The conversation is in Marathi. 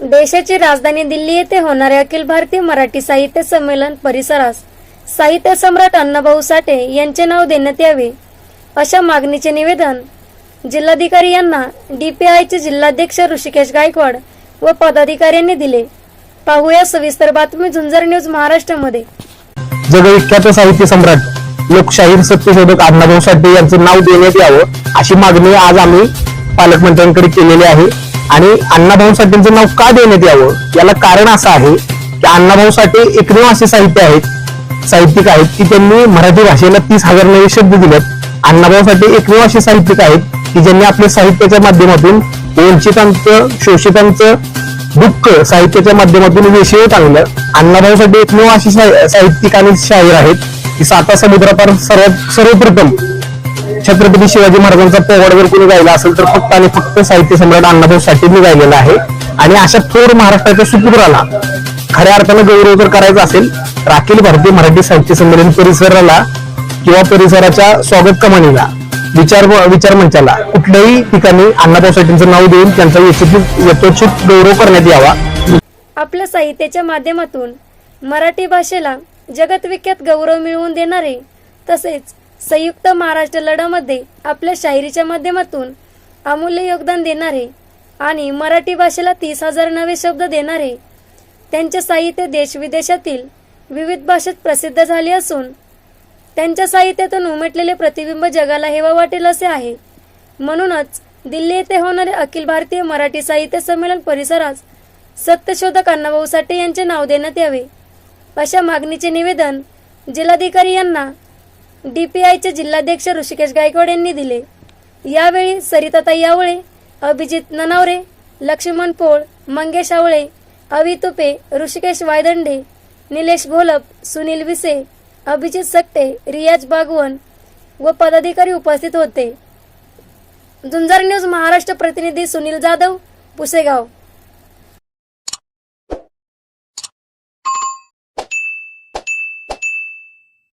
देशाची राजधानी दिल्ली येथे होणारे अखिल भारतीय मराठी साहित्य संमेलन परिसरास साहित्य सम्राट अण्णाभाऊ साठे यांचे नाव देण्यात यावे अशा मागणीचे निवेदन जिल्हाधिकारी यांना डीपीआयचे जिल्हाध्यक्ष ऋषिकेश गायकवाड व पदाधिकाऱ्यांनी दिले. पाहूया सविस्तर बातमी झुंजर न्यूज महाराष्ट्रामध्ये. जगविख्यात साहित्य सम्राट लोकशाहीर सत्यशोधक अण्णाभाऊ साठे यांचे नाव देण्यात यावं अशी मागणी आज आम्ही पालकमंत्र्यांकडे केलेली आहे. आणि अण्णाभाऊ साठेंचं नाव का देण्यात यावं? याला कारण असं आहे की अण्णाभाऊ साठे एकमेव असे साहित्य आहेत साहित्यिक आहेत की त्यांनी मराठी भाषेला तीस हजार नवे शब्द दिलेत. अण्णाभाऊ साठे एकमेव असे साहित्यिक आहेत की ज्यांनी आपल्या साहित्याच्या माध्यमातून वंचितांचं शोषितांचं दुःख साहित्याच्या माध्यमातून विषय आणलं अण्णाभाऊ साठे एकमेव असे साहित्यिक आणि शाहीर आहेत की साता समुद्रापार सर्वात सर्वप्रथम छत्रपती शिवाजी महाराजांचा पोवाड जर कोणी गायला असेल तर फक्त आणि फक्त साहित्य सम्राट अण्णाभाऊ साठेंनी गायलेला आहे. आणि अशा थोर महाराष्ट्राच्या सुपुत्राला खऱ्या अर्थानं गौरव जर करायचा असेल तर अखिल भारतीय मराठी साहित्य संमेलन परिसराला किंवा परिसराच्या स्वागत कमानीला विचार विचार मंचाला कुठल्याही ठिकाणी अण्णाभाऊ साठेंचं नाव देऊन त्यांचा यथोचित गौरव करण्यात यावा. आपल्या साहित्याच्या माध्यमातून मराठी भाषेला जगतविख्यात गौरव मिळवून देणारे तसेच संयुक्त महाराष्ट्र लढामध्ये आपल्या शायरीच्या माध्यमातून अमूल्य योगदान देणारे आणि मराठी भाषेला तीस हजार नवे शब्द देणारे त्यांचे साहित्य देशविदेशातील विविध भाषेत प्रसिद्ध झाले असून त्यांच्या साहित्यातून उमटलेले प्रतिबिंब जगाला हेवा वाटेल असे आहे. म्हणूनच दिल्ली येथे होणारे अखिल भारतीय मराठी साहित्य संमेलन परिसरात सत्यशोधक अण्णाभाऊ साठे यांचे नाव देण्यात यावे अशा मागणीचे निवेदन जिल्हाधिकारी यांना डीपीआयचे जिल्हाध्यक्ष ऋषिकेश गायकवाड यांनी दिले. यावेळी सरिताताई यावळे अभिजित ननावरे लक्ष्मण पोळ मंगेश आवळे अवी तुपे ऋषिकेश वायदंडे निलेश घोलप सुनील विसे अभिजित सकटे रियाज बागवन व पदाधिकारी उपस्थित होते. झुंजार न्यूज महाराष्ट्र प्रतिनिधी सुनील जाधव पुसेगाव.